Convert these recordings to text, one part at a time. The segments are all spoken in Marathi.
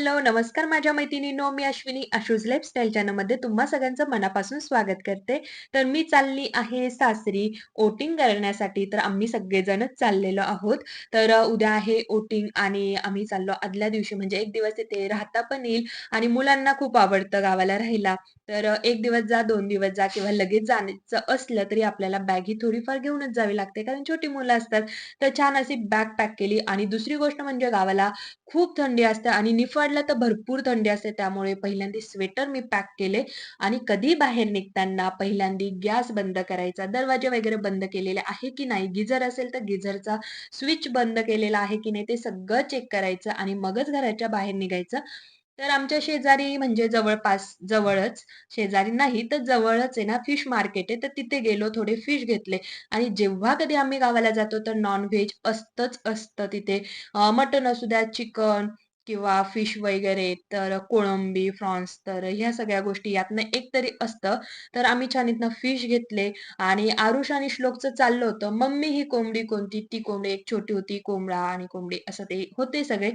हॅलो, नमस्कार माझ्या मैत्रिणींनो, मी अश्विनी आशूज लाईफस्टाईल चॅनलमध्ये तुम्हा सगळ्यांचं मनापासून स्वागत करते. तर मी चालली आहे सासरी ओटिंग करण्यासाठी. तर आम्ही सगळेजणच चाललेलो आहोत. तर उद्या आहे ओटिंग आणि आम्ही चाललो आदल्या दिवशी म्हणजे एक दिवस तिथे राहता पण येईल आणि मुलांना खूप आवडतं गावाला राहायला. तर एक दिवस जा, दोन दिवस जा किंवा लगेच जाण्याचं असलं तरी आपल्याला बॅग ही थोडीफार घेऊनच जावी लागते कारण छोटी मुलं असतात. तर छान अशी बॅग पॅक केली आणि दुसरी गोष्ट म्हणजे गावाला खूप थंडी असते आणि निफाडला तर भरपूर थंडी असते. त्यामुळे पहिल्यांदा स्वेटर मी पॅक केले आणि कधी बाहेर निघताना पहिल्यांदा गॅस बंद करायचा, दरवाजे वगैरे बंद केलेले आहे की नाही, गिझर असेल तर गिझरचा स्विच बंद केलेला आहे की नाही, ते सगळं चेक करायचं आणि मगच घराच्या बाहेर निघायचं. तर आमच्या शेजारी म्हणजे जवळपास जवळच, शेजारी नाही तर जवळच आहे ना फिश मार्केट आहे. तर तिथे गेलो, थोडे फिश घेतले आणि जेव्हा कधी आम्ही गावाला जातो तर नॉनव्हेज असतंच असतं तिथे. मटन मटण असू द्या, चिकन किंवा फिश वगैरे, तर कोळंबी, फ्रॉन्स तर ह्या सगळ्या गोष्टी यातनं एक तरी असतं. तर आम्ही छान फिश घेतले आणि आरुष आणि श्लोकचं चाललं होतं, "मम्मी ही कोंबडी कोणती?" ती कोंबडी एक छोटी होती, कोंबडा आणि कोंबडी असं ते होते सगळे.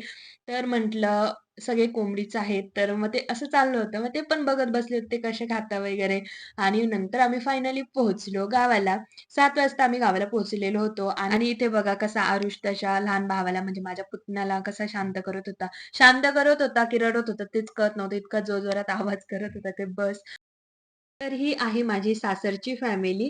तर म्हटलं सगळे कोंबडीच आहेत. तर मग ते असं चाललं होतं. मग ते पण बघत बसले होते कसे खाता वगैरे आणि नंतर आम्ही फायनली पोहोचलो गावाला. सात वाजता आम्ही गावाला पोहोचलेलो होतो आणि इथे बघा कसा आरुष त्याच्या लहान भावाला म्हणजे माझ्या पुतण्याला कसा शांत करत होता. शांत करत होता की रडत होता तेच कळत नव्हतं. इतका जोरजोरात आवाज करत होता ते बस. तर ही आहे माझी सासरची फॅमिली.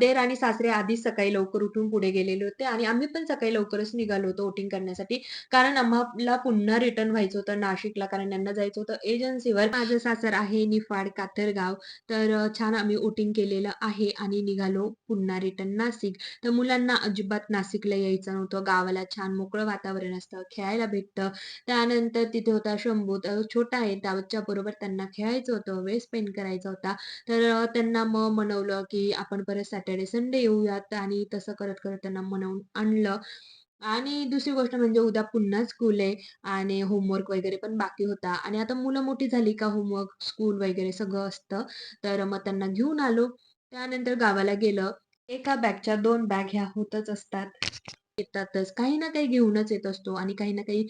देर आणि सासरे आधी सकाळी लवकर उठून पुढे गेलेले होते आणि आम्ही पण सकाळी लवकरच निघालो होतो वोटिंग करण्यासाठी. कारण आम्हाला पुन्हा रिटर्न व्हायचं होतं नाशिकला कारण यांना जायचं होतं एजन्सीवर. माझं सासर आहे निफाड, कातरगाव. तर छान आम्ही वोटिंग केलेलं आहे आणि निघालो पुन्हा रिटर्न नाशिक. तर मुलांना अजिबात नाशिकला यायचं नव्हतं. गावाला छान मोकळं वातावरण असतं, खेळायला भेटतं. त्यानंतर तिथे होता शंभू, तर छोटा आहे त्याच्याबरोबर त्यांना खेळायचं होतं, वेळ स्पेंड करायचा होता. तर त्यांना मग मनवलं, की आपण परत सॅटर्डे, संडे येऊयात आणि तसं करत-करत त्यांना मनवून आणलं. आणि दुसरी गोष्ट म्हणजे उद्या पुन्हा स्कूल आहे आणि होमवर्क वगैरे पण बाकी होता आणि आता मुलं मोठी झाली का होमवर्क, स्कूल वगैरे सगळं असतं. तर मग त्यांना घेऊन आलो. त्यानंतर गावाला गेलं. एका बॅगच्या दोन बॅग ह्या होतच असतात. येतातच. काही ना काही घेऊनच येत असतो आणि काही ना काही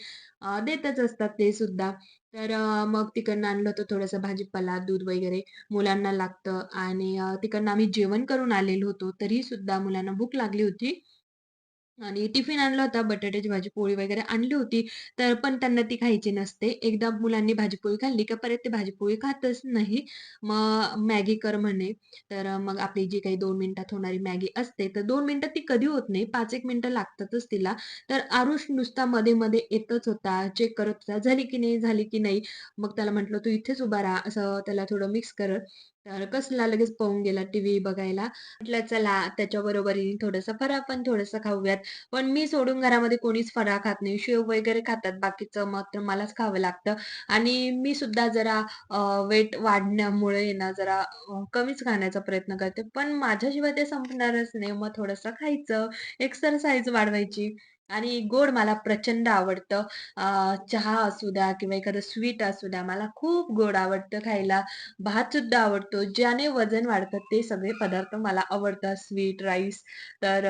देतच असतात ते सुद्धा. तर मग तिकडनं आणलं होतं थोडंसं भाजीपाला, दूध वगैरे मुलांना लागतं आणि तिकडनं आम्ही जेवण करून आलेलो होतो. तरी सुद्धा मुलांना भूक लागली होती. आणि टिफिन आणला होता, बटाट्याची भाजी, पोळी वगैरे आणली होती. तर पण त्यांना ती खायची नसते. एकदा मुलांनी भाजी-पोळी खाल्ली का परत ते भाजी-पोळी खातच नाही. मग मॅगी कर म्हणे. तर मग आपली जी काही दोन मिनिटात होणारी मॅगी असते, तर दोन मिनिटात ती कधी होत नाही, 5-1 मिनिटं लागतातच तिला. तर आरुष नुसता मध्ये-मध्ये येतच होता, चेक करत होता, झाली की नाही, झाली की नाही. मग त्याला म्हटलं, "तू इथेच उभा राहा." असं त्याला थोडं मिक्स करत. तर कसला लगेच पळून गेला टीव्ही बघायला. म्हटलं चला त्याच्याबरोबरीने थोडंसं फराळ पण थोडंसं खाऊयात. पण मी सोडून घरामध्ये कोणीच फराळ खात नाही. शेव वगैरे खातात. बाकीचं मात्र मलाच खावं लागतं आणि मी सुद्धा जरा वेट वाढण्यामुळे ना जरा कमीच खाण्याचा प्रयत्न करते. पण माझ्याशिवाय ते संपणारच नाही. मग थोडंसं खायचं, एक्सरसाइज वाढवायची आणि गोड मला प्रचंड आवडतं. चहा असू द्या किंवा एखादं स्वीट असू द्या, मला खूप गोड आवडतं खायला. भात सुद्धा आवडतो. ज्याने वजन वाढतं ते सगळे पदार्थ मला आवडतात. स्वीट, राईस तर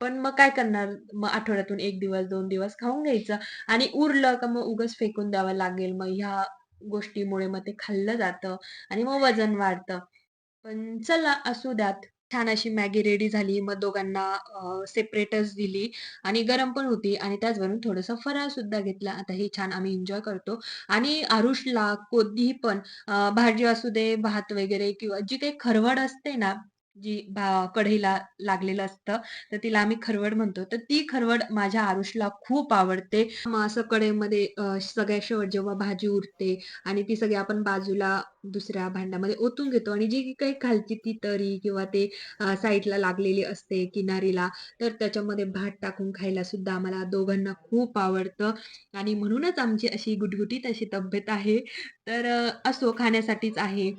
पण मग काय करणार? मग आठवड्यातून एक दिवस, दोन दिवस खाऊन घ्यायचं आणि उरलं का मग उगाच फेकून द्यावं लागेल. मग ह्या गोष्टीमुळे मग ते खाल्लं जातं आणि मग वजन वाढतं. पण चला असू द्यात. छान अशी मॅगी रेडी झाली. मग दोघांना सेपरेटच दिली आणि गरम पण होती आणि त्याचवरून थोडंसं फराळ सुद्धा घेतला. आता हे छान आम्ही एन्जॉय करतो आणि आरुषला कोणतीही पण भाजी असू दे, भात वगैरे किंवा जी काही खरवड असते ना, जी भा कढईला लागलेलं असतं, तर तिला आम्ही खरवड म्हणतो. तर ती खरवड माझ्या आरुषला खूप आवडते. मग असं कढईमध्ये सगळ्या शेवट जेव्हा भाजी उरते आणि ती सगळी आपण बाजूला दुसऱ्या भांड्यामध्ये ओतून घेतो आणि जी काही खालची ती तरी किंवा ते साईडला लागलेली असते किनारीला, तर त्याच्यामध्ये भात टाकून खायला सुद्धा आम्हाला दोघांना खूप आवडतं आणि म्हणूनच आमची अशी गुटगुटीत अशी तब्येत आहे. तर असो खाण्यासाठीच आहे.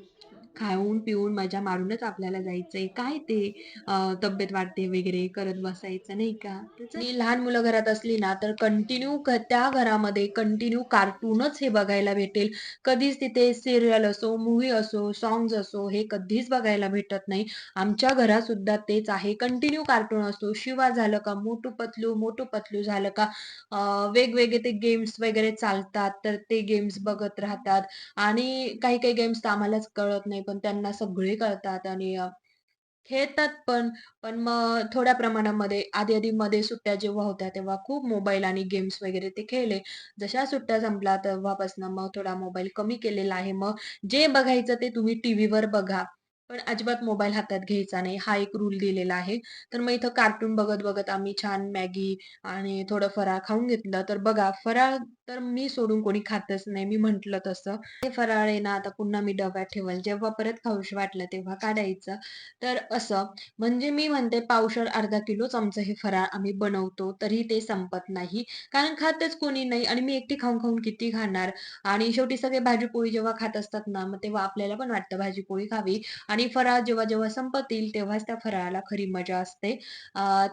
खाऊन पिऊन मजा मारूनच आपल्याला जायचंय. काय ते तब्येत वाढते वगैरे करत बसायचं नाही का? आणि लहान मुलं घरात असली ना, तर कंटिन्यू त्या घरामध्ये कंटिन्यू कार्टूनच हे बघायला भेटेल. कधीच तिथे सीरियल असो, मूव्ही असो, सॉन्ग्स असो, हे कधीच बघायला भेटत नाही. आमच्या घरात सुद्धा तेच आहे. कंटिन्यू कार्टून असतो. शिवा झालं का, मोटू पतलू, मोटू पतलू झालं का, वेगवेगळे ते गेम्स वगैरे चालतात, तर ते गेम्स बघत राहतात आणि काही-काही गेम्स तर आम्हालाच कळत नाही, पण त्यांना सगळे कळतात आणि खेळतात पण. पण मग थोड्या प्रमाणामध्ये आधी-आधी मध्ये सुट्ट्या जेव्हा होत्या, तेव्हा खूप मोबाईल आणि गेम्स वगैरे ते खेळले. जशा सुट्ट्या संपल्या तेव्हापासून मग थोडा मोबाईल कमी केलेला आहे. मग जे बघायचं ते तुम्ही टीव्हीवर बघा, पण अजिबात मोबाईल हातात घ्यायचा नाही. हा एक रूल दिलेला आहे. तर मग इथं कार्टून बघत-बघत आम्ही छान मॅगी आणि थोडं फराळ खाऊन घेतलं. तर बघा फराळ तर मी सोडून कोणी खातच नाही. मी म्हंटल तसं. हे फराळ आहे ना, आता पुन्हा मी डब्यात ठेवल जेव्हा परत खाऊशी वाटलं तेव्हा काढायचं. तर असं म्हणजे मी म्हणते पावशर अर्धा किलोच आमचं हे फराळ आम्ही बनवतो, तरी ते संपत नाही. कारण खातच कोणी नाही आणि मी एकटी खाऊन-खाऊन किती खाणार? आणि शेवटी सगळे भाजी-पोळी जेव्हा खात असतात ना, मग तेव्हा आपल्याला पण वाटतं भाजी-पोळी खावी आणि फराळ जेव्हा-जेव्हा संपतील, तेव्हाच त्या फराळाला खरी मजा असते.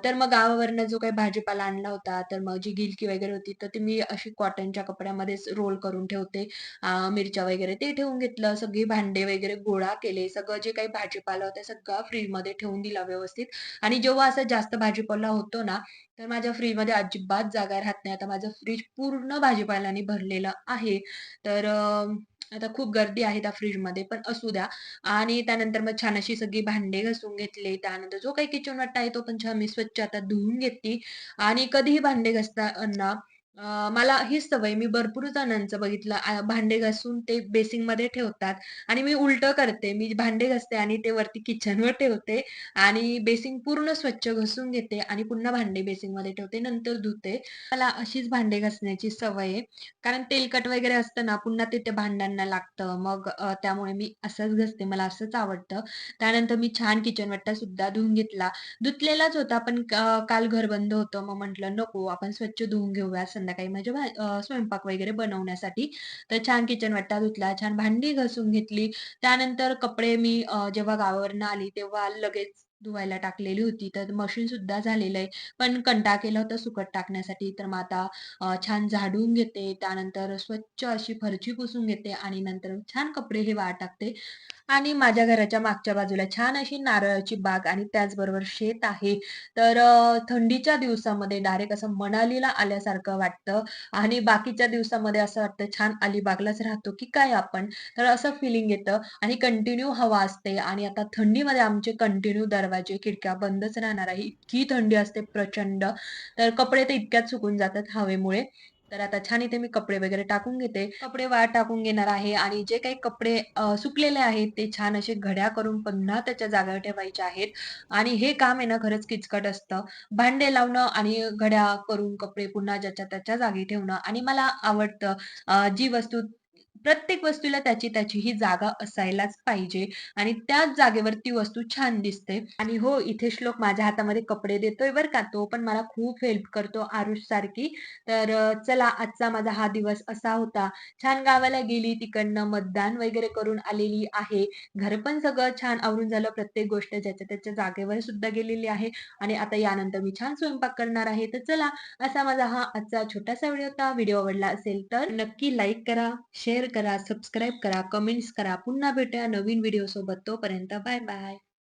तर मग गावावरनं जो काही भाजीपाला आणला होता, तर मग जी गिलकी वगैरे होती, तर ती मी अशी कॉटनच्या कपड्यामध्येच रोल करून ठेवते. मिरच्या वगैरे ते ठेवून घेतलं. सगळी भांडे वगैरे गोळा केले. सगळं जे काही भाजीपाला होता सगळा फ्रीजमध्ये ठेवून दिला व्यवस्थित आणि जेव्हा असं जास्त भाजीपाला होतो ना, तर माझ्या फ्रीजमध्ये अजिबात जागा राहत नाही. आता माझं फ्रीज पूर्ण भाजीपाल्याने भरलेलं आहे. तर आता खूप गर्दी आहे त्या फ्रीजमध्ये पण असू द्या. आणि त्यानंतर मग छान अशी सगळी भांडे घासून घेतले. त्यानंतर जो काही किचन वाटा आहे, तो पण छान मी स्वच्छ आता धुवून घेतली आणि कधीही भांडे घासताना मला ही सवय मी भरपूर जणांचं बघितलं भांडे घासून ते बेसिंगमध्ये ठेवतात आणि मी उलट करते. मी भांडे घासते आणि ते वरती किचनवर ठेवते आणि बेसिंग पूर्ण स्वच्छ घासून घेते आणि पुन्हा भांडे बेसिंगमध्ये ठेवते, नंतर धुते. मला अशीच भांडे घासण्याची सवय आहे. कारण तेलकट वगैरे असतं ना, पुन्हा ते त्या भांड्यांना लागतं. मग त्यामुळे मी असंच घासते. मला असंच आवडतं. त्यानंतर मी छान किचन वट्टा सुद्धा धुवून घेतला. धुतलेलाच होता, पण काल घर बंद होतं. मग म्हटलं नको आपण स्वच्छ धुवून घेऊया संध्याकाळी म्हणजे स्वयंपाक वगैरे बनवण्यासाठी. तर छान किचन वट्टा धुतला, छान भांडी घासून घेतली. त्यानंतर कपडे मी जेव्हा गावावरनं आली, तेव्हा लगेच धुवायला टाकलेली होती. तर मशीन सुद्धा झालेलं आहे. पण कंटा केला होता सुकट टाकण्यासाठी. तर मग आता छान झाडून घेते. त्यानंतर स्वच्छ अशी फरची पुसून घेते आणि नंतर छान कपडे हे वाळ टाकते. आणि माझ्या घराच्या मागच्या बाजूला छान अशी नारळाची बाग आणि त्याचबरोबर शेत आहे. तर थंडीच्या दिवसामध्ये डायरेक्ट असं मनालीला आल्यासारखं वाटतं आणि बाकीच्या दिवसामध्ये असं वाटतं छान अलिबागलाच राहतो की काय आपण? तर असं फिलिंग येतं आणि कंटिन्यू हवा असते आणि आता थंडीमध्ये आमचे कंटिन्यू दरवाजे, खिडक्या बंदच राहणार आहे. इतकी थंडी असते प्रचंड. तर कपडे तर इतक्यात सुकून जातात हवेमुळे. तर आता छान इथे मी कपडे वगैरे टाकून घेते. कपडे वाट टाकून घेणार आहे आणि जे काही कपडे सुकलेले आहेत ते छान असे घड्या करून पुन्हा त्याच्या जागेवर ठेवायचे आहेत आणि हे काम आहे ना खरंच किचकट असतं. भांडे लावणं आणि घड्या करून कपडे पुन्हा ज्याच्या त्याच्या जागी ठेवणं आणि मला आवडतं जी वस्तू प्रत्येक वस्तूला त्याची त्याची ही जागा असायलाच पाहिजे आणि त्याच जागेवर ती वस्तू छान दिसते. आणि हो, इथे श्लोक माझ्या हातामध्ये कपडे देतोय बरं का. तो पण मला खूप हेल्प करतो आरुष सारखी तर चला आजचा माझा हा दिवस असा होता. छान गावाला गेली, तिकडनं मतदान वगैरे करून आलेली आहे. घर पण सगळं छान आवरून झालं. प्रत्येक गोष्ट ज्याच्या त्याच्या जागेवर सुद्धा गेलेली आहे आणि आता यानंतर मी छान स्वयंपाक करणार आहे. तर चला, असा माझा हा आजचा छोटासा व्हिडिओ होता. व्हिडिओ आवडला असेल तर नक्की लाईक करा, शेअर शेअर करा, सबस्क्राईब करा, कमेंट्स करा. पुन्हा भेटूया नवीन व्हिडिओसोबत. तोपर्यंत बाय बाय.